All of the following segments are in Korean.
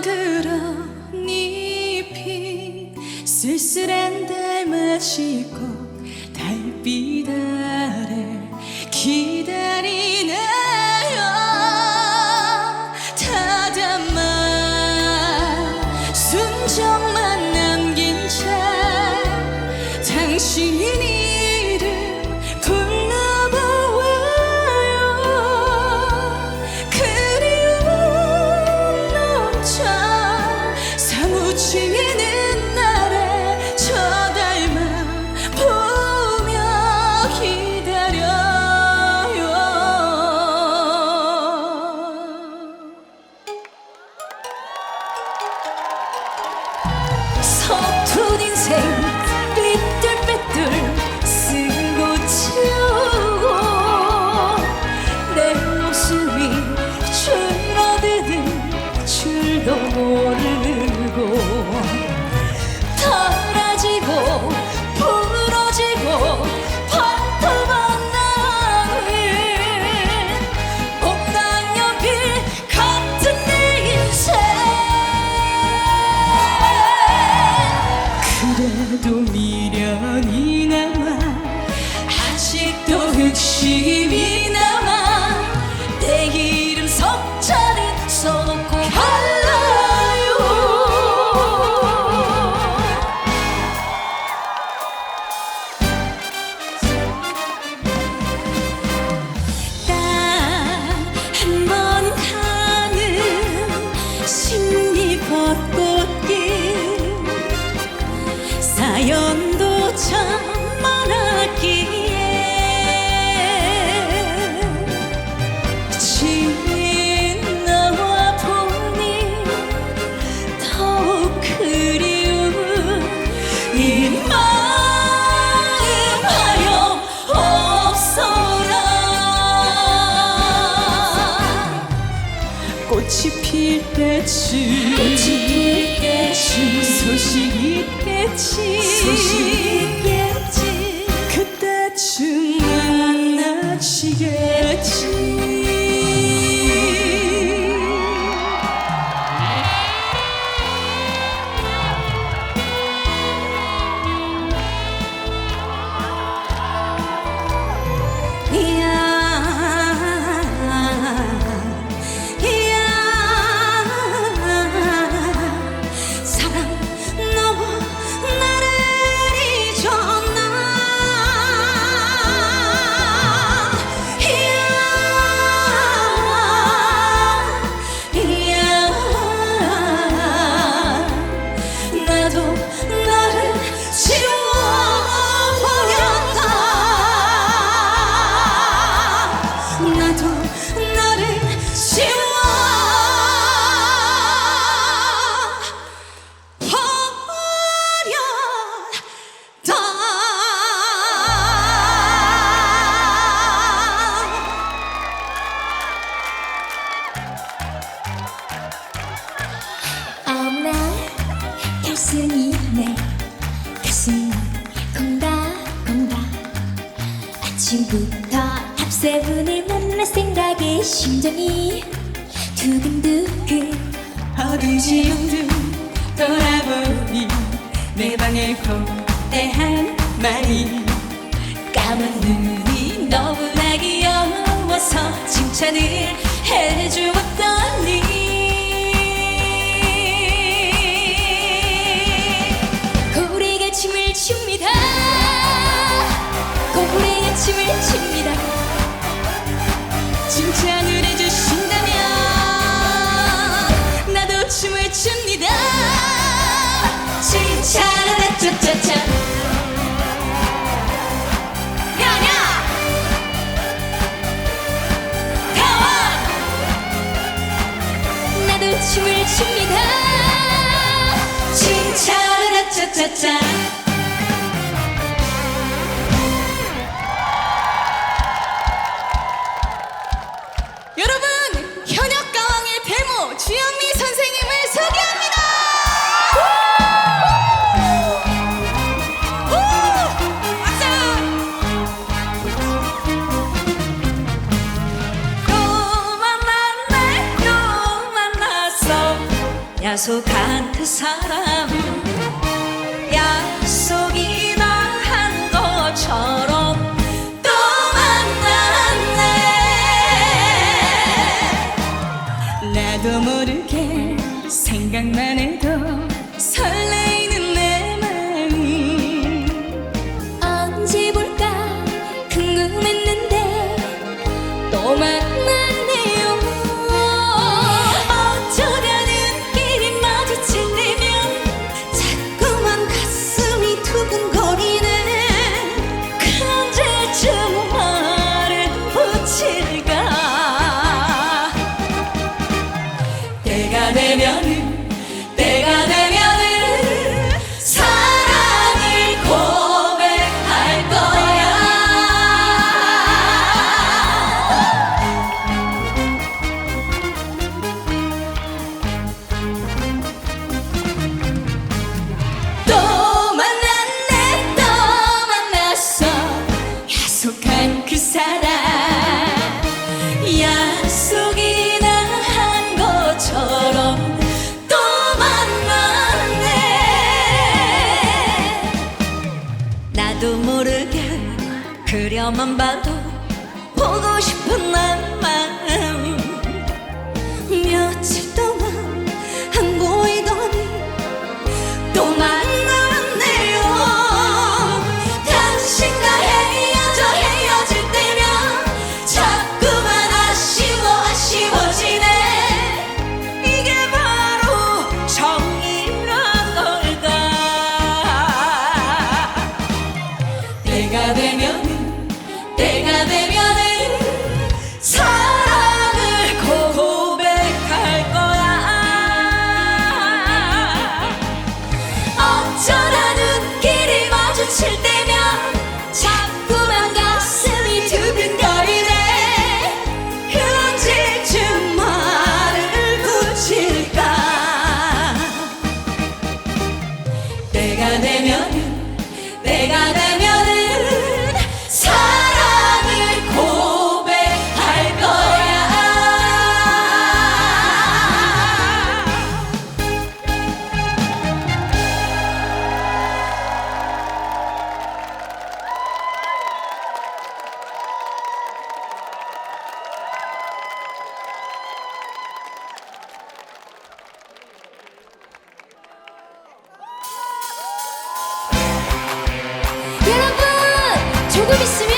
잠그러니 쓸쓸한 달맞이 꼭 달빛 아래 기 때쯤 소식이 있겠지 소식이 있겠지 아침부터 탑세븐을 만날 생각에 심장이 두근두근 어두지영등 돌아보니 내 방에 거대한 말이 까만 눈이 너무나 귀여워서 칭찬을 해주었더니 춥니다. 칭찬을 해주신다면 나도 춤을 춥니다. 칭찬을 짜짜짜 여러분 현역 가왕의 데모 주현미 선생님을 소개합니다. 우! 박수! 또 만났네 또 만났어 야 약속한 그 사람 궁금했는데 또 만났네요. 어쩌다 눈길이 마주칠 때면 자꾸만 가슴이 두근거리네 그 언제쯤 말을 붙일까? 때가 되면 은 때가 되면 그려만 조금 있으면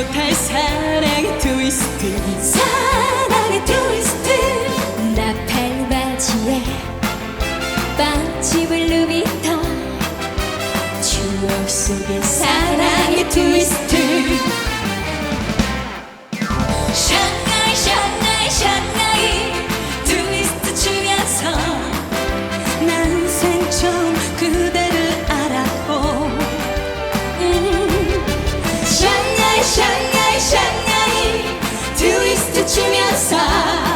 못할 사랑의 트위스트. 사랑의 트위스트. 나팔 바지에 빵집을 루비터 추억 속의 사랑의 트위스트 트위스트 추면서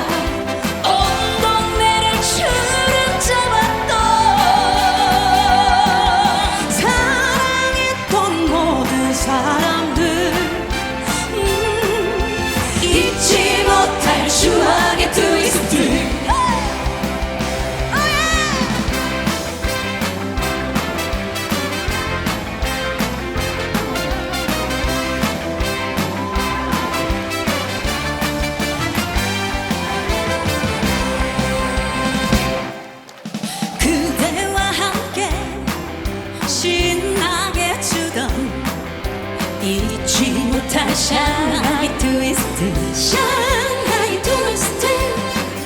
샤나이 트위스트 샤나이 트위스트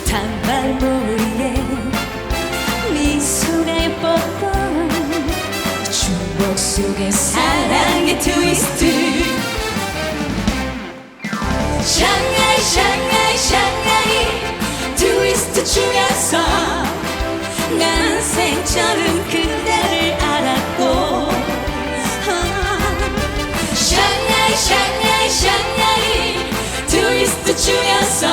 단발머리에 미소가 예뻤던 중복 속의 사랑의 트위스트 샹하이 샹하이 샹하이 트위스트 중에서 난 생처럼 그대를 알았고. 아, 샹하이 샹하이 샤이샤이 트위스트 주여서